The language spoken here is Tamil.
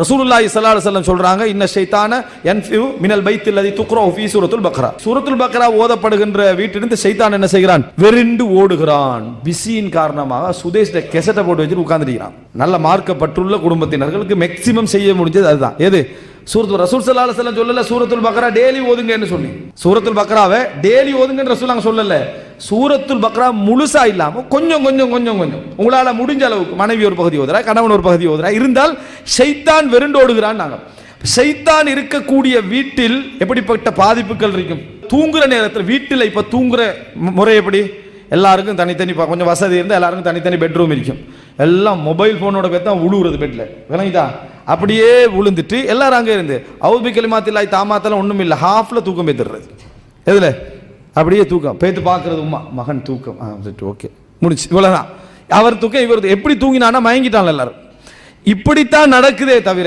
ரசூலுல்லாஹி ஸல்லல்லாஹு அலைஹி வஸல்லம் சொல்றாங்க இன்ன ஷைத்தான யன்ஃபியு மினல் பைத் லதி துக்ரா ஃபீ சூரத்துல் பக்ரா. சூரத்துல் பக்ரா ஓதப்படுகின்ற வீட்டிலிருந்து ஷைத்தான் என்ன செய்கிறான்? வெறிண்டு ஓடுகிறான். பிஸியின் காரணமாக சுதேஷ்ல கெசட்டை போட்டு வச்சுட்டு உட்கார்ந்துருக்கிறான். நல்ல மார்க்கப்பட்டுள்ள குடும்பத்தினர்களுக்கு மேக்ஸிமம் செய்ய முடிஞ்சது அதுதான். எது? சூரத்து ரசூல் ஸல்லல்லாஹு அலைஹி வஸல்லம் சொல்லல சூரத்துல் பக்ரா டெய்லி ஓதுங்கன்னு சொல்லி சூரத்துல் பக்ராவை டெய்லி ஓதுங்கன்னு ரசூல் அங்க சொல்லல. சூரத்துல் பக்ரா முழுசா இல்லாம கொஞ்சம் கொஞ்சம் கொஞ்சம் கொஞ்சம். உங்களால முடிஞ்ச அளவுக்கு மனைவி ஒரு பகுதி ஓதுறா கணவன் ஒரு பகுதி ஓதுறா. இருந்தால் சைத்தான் வெருண்டோடுகிறான் நாங்க. சைத்தான் இருக்கக்கூடிய வீட்டில் எப்படிப்பட்ட பாதிப்புகள் இருக்கும்? தூங்குற நேரத்தில் வீட்டில் இப்ப தூங்குற முறை எப்படி? எல்லாருக்கும் தனித்தனி கொஞ்சம் வசதி இருந்தால் எல்லாருக்கும் தனித்தனி பெட்ரூம் இருக்கும். எல்லாம் மொபைல் ஃபோனோட பேர் தான் உழுவுறது பெட்டில் விளங்கிட்டா அப்படியே விழுந்துட்டு எல்லாரும் அங்கே இருந்து அவுபி கலிமாத்தில்லாய் தாமாத்தெல்லாம் ஒன்றும் இல்லை ஹாஃபில் தூக்கம் பேத்துடுறது எதில்? அப்படியே தூக்கம். பேத்து பார்க்கறது உமா மகன் தூக்கம். ஓகே முடிச்சு. இவ்வளவுதான். அவர் தூக்கம் இவர் எப்படி தூங்கினான்னா மயங்கிட்டான் எல்லாரும். இப்படித்தான் நடக்குதே தவிர